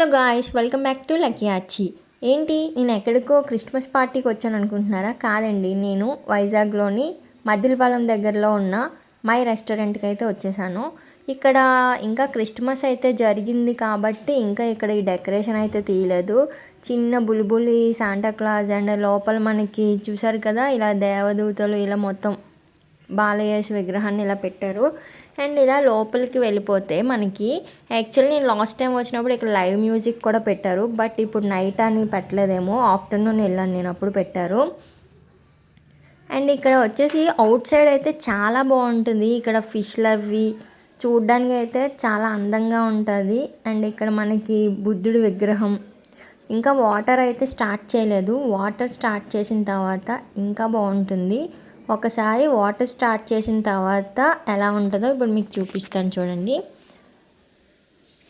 Hello guys welcome back to lucky ఆచి ఏంటి నేను ఎక్కడికో క్రిస్మస్ పార్టీకి వచ్చాను అనుకుంటున్నారా? కాదండి నేను వైజాగ్లోని మద్దిలపాలెం దగ్గరలో ఉన్న మై రెస్టారెంట్కి అయితే వచ్చేసాను. ఇక్కడ ఇంకా క్రిస్మస్ అయితే జరిగింది కాబట్టి ఇంకా ఇక్కడ ఈ డెకరేషన్ అయితే తీయలేదు. చిన్న బుల్బులి శాంటాక్లాజ్ అండ్ లోపల మనకి చూసారు కదా ఇలా దేవదూతలు ఇలా మొత్తం బాలయేసు విగ్రహాన్ని ఇలా పెట్టారు. అండ్ ఇలా లోపలికి వెళ్ళిపోతే మనకి యాక్చువల్లీ నేను లాస్ట్ టైం వచ్చినప్పుడు ఇక్కడ లైవ్ మ్యూజిక్ కూడా పెట్టారు. బట్ ఇప్పుడు నైట్ అని పెట్టలేదేమో ఆఫ్టర్నూన్ వెళ్ళాను నేను అప్పుడు పెట్టారు. అండ్ ఇక్కడ వచ్చేసి అవుట్ సైడ్ అయితే చాలా బాగుంటుంది. ఇక్కడ ఫిష్లు అవి చూడ్డానికి అయితే చాలా అందంగా ఉంటుంది. అండ్ ఇక్కడ మనకి బుద్ధుడి విగ్రహం. ఇంకా వాటర్ అయితే స్టార్ట్ చేయలేదు. వాటర్ స్టార్ట్ చేసిన తర్వాత ఇంకా బాగుంటుంది. ఒకసారి వాటర్ స్టార్ట్ చేసిన తర్వాత ఎలా ఉంటుందో ఇప్పుడు మీకు చూపిస్తాను చూడండి.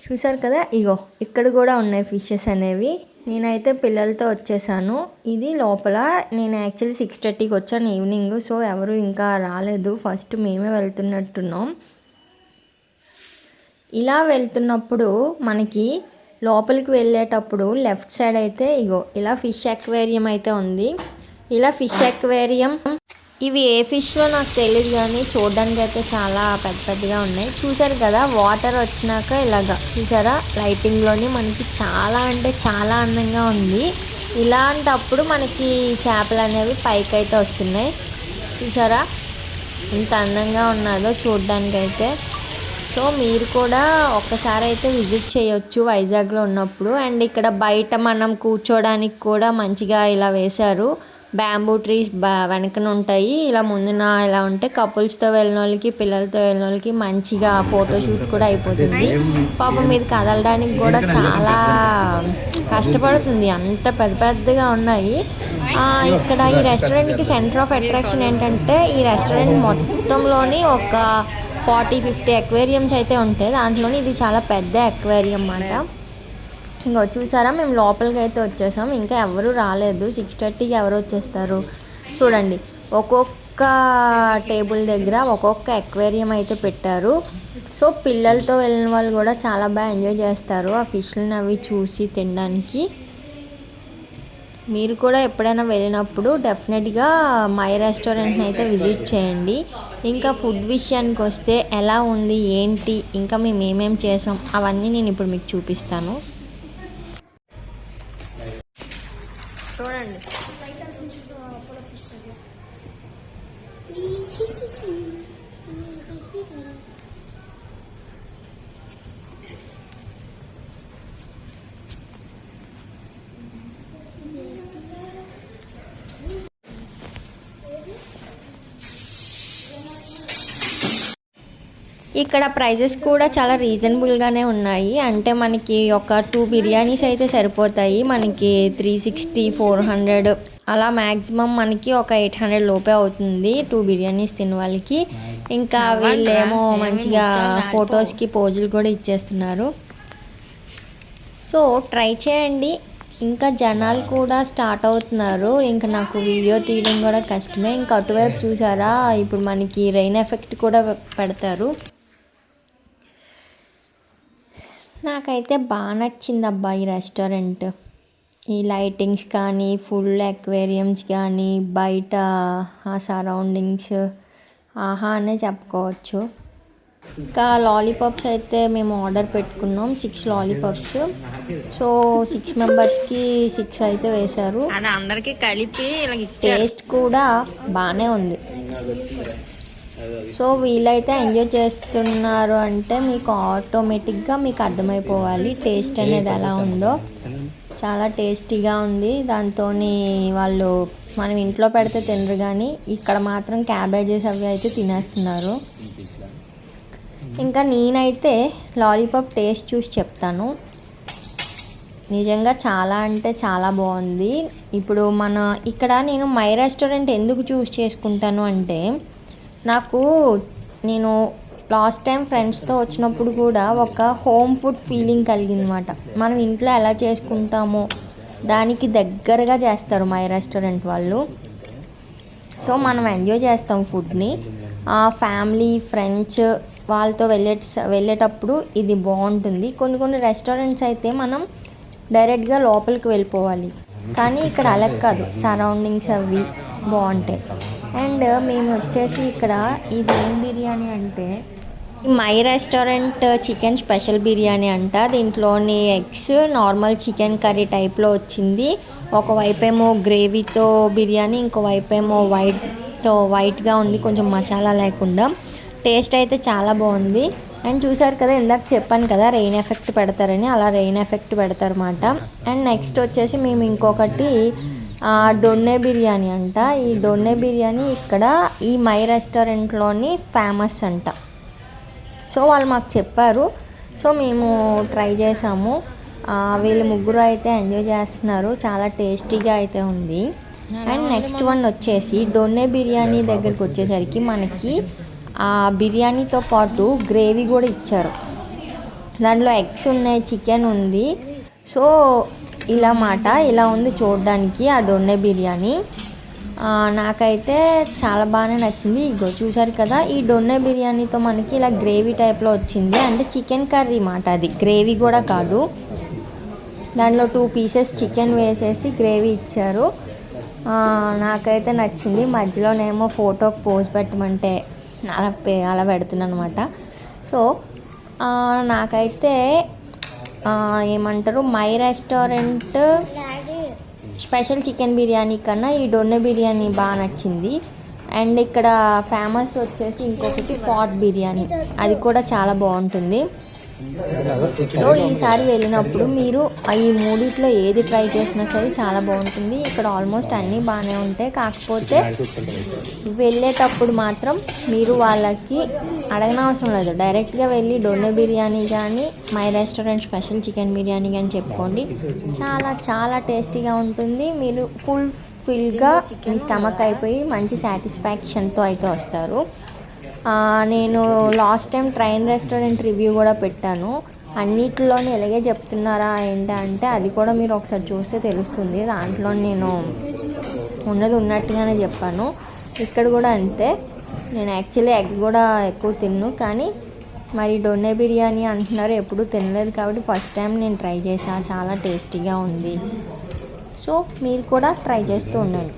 చూసారు కదా? ఇగో ఇక్కడ కూడా ఉన్నాయి ఫిషెస్ అనేవి. నేనైతే పిల్లలతో వచ్చేసాను. ఇది లోపల నేను యాక్చువల్లీ సిక్స్ థర్టీకి వచ్చాను ఈవినింగ్ సో ఎవరు ఇంకా రాలేదు. ఫస్ట్ మేమే వెళ్తున్నట్టున్నాం. ఇలా వెళ్తున్నప్పుడు మనకి లోపలికి వెళ్ళేటప్పుడు లెఫ్ట్ సైడ్ అయితే ఇగో ఇలా ఫిష్ అక్వేరియం అయితే ఉంది. ఇలా ఫిష్ అక్వేరియం ఇవి ఏ ఫిష్లో నాకు తెలియదు కానీ చూడడానికి అయితే చాలా పెద్ద పెద్దగా ఉన్నాయి. చూసారు కదా వాటర్ వచ్చినాక ఇలాగా. చూసారా లైటింగ్లోని మనకి చాలా అంటే చాలా అందంగా ఉంది. ఇలాంటప్పుడు మనకి చేపలు అనేవి పైకి అయితే వస్తున్నాయి. చూసారా ఎంత అందంగా ఉన్నదో చూడడానికైతే. సో మీరు కూడా ఒక్కసారి అయితే విజిట్ చేయొచ్చు వైజాగ్లో ఉన్నప్పుడు. అండ్ ఇక్కడ బయట మనం కూర్చోడానికి కూడా మంచిగా ఇలా వేశారు. బ్యాంబూ ట్రీస్ బా వెనకన ఉంటాయి ఇలా ముందున ఇలా ఉంటే కపుల్స్తో వెళ్ళిన వాళ్ళకి పిల్లలతో వెళ్ళిన వాళ్ళకి మంచిగా ఫోటోషూట్ కూడా అయిపోతుంది. పాపం మీద కదలడానికి కూడా చాలా కష్టపడుతుంది. అంత పెద్ద పెద్దగా ఉన్నాయి. ఇక్కడ ఈ రెస్టారెంట్కి సెంటర్ ఆఫ్ అట్రాక్షన్ ఏంటంటే ఈ రెస్టారెంట్ మొత్తంలోని ఒక ఫార్టీ ఫిఫ్టీ అక్వేరియంస్ అయితే ఉంటాయి. దాంట్లోని ఇది చాలా పెద్ద అక్వేరియం అన్నమాట. ఇంకో చూసారా? మేము లోపలికి అయితే వచ్చేసాం. ఇంకా ఎవరు రాలేదు. సిక్స్ థర్టీకి ఎవరు వచ్చేస్తారు? చూడండి. ఒక్కొక్క టేబుల్ దగ్గర ఒక్కొక్క ఎక్వేరియం అయితే పెట్టారు. సో పిల్లలతో వెళ్ళిన వాళ్ళు కూడా చాలా బాగా ఎంజాయ్ చేస్తారు ఆ ఫిష్లను అవి చూసి తినడానికి. మీరు కూడా ఎప్పుడైనా వెళ్ళినప్పుడు డెఫినెట్గా మై రెస్టారెంట్ని అయితే విజిట్ చేయండి. ఇంకా ఫుడ్ విషయానికి వస్తే ఎలా ఉంది ఏంటి ఇంకా మేము ఏమేమి చేసాం అవన్నీ నేను ఇప్పుడు మీకు చూపిస్తాను. చూడండి. ఇక్కడ ప్రైజెస్ కూడా చాలా రీజనబుల్గానే ఉన్నాయి. అంటే మనకి ఒక టూ బిర్యానీస్ అయితే సరిపోతాయి. మనకి త్రీ సిక్స్టీ ఫోర్ హండ్రెడ్ అలా మ్యాక్సిమం మనకి ఒక ఎయిట్ హండ్రెడ్ లోపే అవుతుంది టూ బిర్యానీస్ తిన వాళ్ళకి. ఇంకా వీళ్ళేమో మంచిగా ఫొటోస్కి పోజులు కూడా ఇచ్చేస్తున్నారు. సో ట్రై చేయండి. ఇంకా జనాలు కూడా స్టార్ట్ అవుతున్నారు. ఇంకా నాకు వీడియో తీయడం కూడా కష్టమే. ఇంకా అటువైపు చూసారా? ఇప్పుడు మనకి రెయిన్ ఎఫెక్ట్ కూడా పెడతారు. నాకైతే బాగా నచ్చింది అబ్బా ఈ రెస్టారెంట్. ఈ లైటింగ్స్ కానీ ఫుల్ అక్వేరియంస్ కానీ బయట ఆ సరౌండింగ్స్ ఆహా అనే చెప్పుకోవచ్చు. ఇంకా లాలీపాప్స్ అయితే మేము ఆర్డర్ పెట్టుకున్నాం సిక్స్ లాలీపాప్స్. సో సిక్స్ మెంబర్స్కి సిక్స్ అయితే వేశారు. అందరికి కలిపి టేస్ట్ కూడా బాగానే ఉంది. సో వీళ్ళైతే ఎంజాయ్ చేస్తున్నారు అంటే మీకు ఆటోమేటిక్గా మీకు అర్థమైపోవాలి. టేస్ట్ అనేది ఎలా ఉందో. చాలా టేస్టీగా ఉంది. దాంతో వాళ్ళు మనం ఇంట్లో పెడితే తినరు కానీ ఇక్కడ మాత్రం క్యాబేజెస్ అవి అయితే తినేస్తున్నారు. ఇంకా నేనైతే లాలీపాప్ టేస్ట్ చూసి చెప్తాను. నిజంగా చాలా అంటే చాలా బాగుంది. ఇప్పుడు మన ఇక్కడ నేను మై రెస్టారెంట్ ఎందుకు చూస్ చేసుకుంటాను అంటే నాకు నేను లాస్ట్ టైం ఫ్రెండ్స్తో వచ్చినప్పుడు కూడా ఒక హోమ్ ఫుడ్ ఫీలింగ్ కలిగిందన్నమాట. మనం ఇంట్లో ఎలా చేసుకుంటామో దానికి దగ్గరగా చేస్తారు మై రెస్టారెంట్ వాళ్ళు. సో మనం ఎంజాయ్ చేస్తాం ఫుడ్ని ఫ్యామిలీ ఫ్రెండ్స్ వాళ్ళతో వెళ్ళే వెళ్ళేటప్పుడు ఇది బాగుంటుంది. కొన్ని కొన్ని రెస్టారెంట్స్ అయితే మనం డైరెక్ట్గా లోపలికి వెళ్ళిపోవాలి. కానీ ఇక్కడ అలా కాదు. సరౌండింగ్స్ అవి బాగుంటాయి. అండ్ మేము వచ్చేసి ఇక్కడ ఇది ఏం బిర్యానీ అంటే my restaurant chicken special biryani అంట. దీంట్లోని ఎగ్స్ నార్మల్ చికెన్ కర్రీ టైప్లో వచ్చింది. ఒకవైపేమో గ్రేవీతో బిర్యానీ ఇంకోవైపేమో వైట్తో వైట్గా ఉంది. కొంచెం మసాలా లేకుండా. టేస్ట్ అయితే చాలా బాగుంది. అండ్ చూసారు కదా ఇందాక చెప్పాను కదా రెయిన్ ఎఫెక్ట్ పెడతారని. అలా రెయిన్ ఎఫెక్ట్ పెడతారన్నమాట. అండ్ నెక్స్ట్ వచ్చేసి మేము ఇంకొకటి డొన్నె బిర్యానీ అంట. ఈ డొన్నె బిర్యానీ ఇక్కడ ఈ మై రెస్టారెంట్లోని ఫేమస్ అంట. సో వాళ్ళు మాకు చెప్పారు. సో మేము ట్రై చేసాము. వీళ్ళు ముగ్గురు అయితే ఎంజాయ్ చేస్తున్నారు. చాలా టేస్టీగా అయితే ఉంది. అండ్ నెక్స్ట్ వన్ వచ్చేసి డొన్నె బిర్యానీ దగ్గరికి వచ్చేసరికి మనకి ఆ బిర్యానీతో పాటు గ్రేవీ కూడా ఇచ్చారు. దాంట్లో ఎగ్స్ ఉన్నాయి చికెన్ ఉంది. సో ఇలా మాట ఇలా ఉంది చూడడానికి ఆ డొన్నె బిర్యానీ. నాకైతే చాలా బాగానే నచ్చింది. ఇగో చూసారు కదా ఈ డొన్నె బిర్యానీతో మనకి ఇలా గ్రేవీ టైప్లో వచ్చింది. అంటే చికెన్ కర్రీ మాట అది. గ్రేవీ కూడా కాదు. దాంట్లో టూ పీసెస్ చికెన్ వేసేసి గ్రేవీ ఇచ్చారు. నాకైతే నచ్చింది. మధ్యలోనేమో ఫోటోకి పోజ్ పెట్టమంటే అలా అలా పెడుతున్నాను అనమాట సో నాకైతే ఏమంటారు? My restaurant special chicken biryani కన్నా ఈ డొన్నె బిర్యానీ బాగా నచ్చింది. అండ్ ఇక్కడ ఫేమస్ వచ్చేసి ఇంకొకటి పాట్ బిర్యానీ. అది కూడా చాలా బాగుంటుంది. సో ఈసారి వెళ్ళినప్పుడు మీరు ఈ మూడిట్లో ఏది ట్రై చేసినా సరే చాలా బాగుంటుంది. ఇక్కడ ఆల్మోస్ట్ అన్నీ బాగానే ఉంటాయి. కాకపోతే వెళ్ళేటప్పుడు మాత్రం మీరు వాళ్ళకి అడగనవసరం లేదు. డైరెక్ట్గా వెళ్ళి డొన్నె బిర్యానీ కానీ my restaurant special chicken biryani కానీ చెప్పుకోండి. చాలా చాలా టేస్టీగా ఉంటుంది. మీరు ఫుల్ ఫిల్గా మీ స్టమక్ అయిపోయి మంచి సాటిస్ఫాక్షన్తో అయితే వస్తారు. నేను last time train restaurant review కూడా పెట్టాను. అన్నిటిలోనే ఎలాగే చెప్తున్నారా ఏంటి అంటే అది కూడా మీరు ఒకసారి చూస్తే తెలుస్తుంది. దాంట్లో నేను ఉన్నది ఉన్నట్టుగానే చెప్పాను. ఇక్కడ కూడా అంతే. నేను యాక్చువల్లీ ఎగ్ కూడా ఎక్కువ తిన్ను. కానీ మరి డొన్నె బిర్యానీ అంటున్నారు ఎప్పుడు తినలేదు కాబట్టి ఫస్ట్ టైం నేను ట్రై చేశాను చాలా టేస్టీగా ఉంది. సో మీరు కూడా ట్రై చేస్తూ ఉండండి.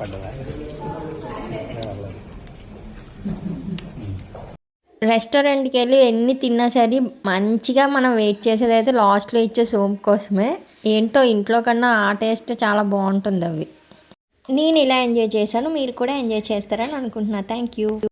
పడ్డదా రెస్టారెంట్కి వెళ్ళి ఎన్ని తిన్నా సరే మంచిగా మనం వెయిట్ చేసేది అయితే లాస్ట్లో ఇచ్చే సోప్ కోసమే. ఏంటో ఇంట్లో కన్నా ఆ టేస్ట్ చాలా బాగుంటుంది అవి. నేను ఇలా ఎంజాయ్ చేశాను మీరు కూడా ఎంజాయ్ చేస్తారని అనుకుంటున్నా. Thank you.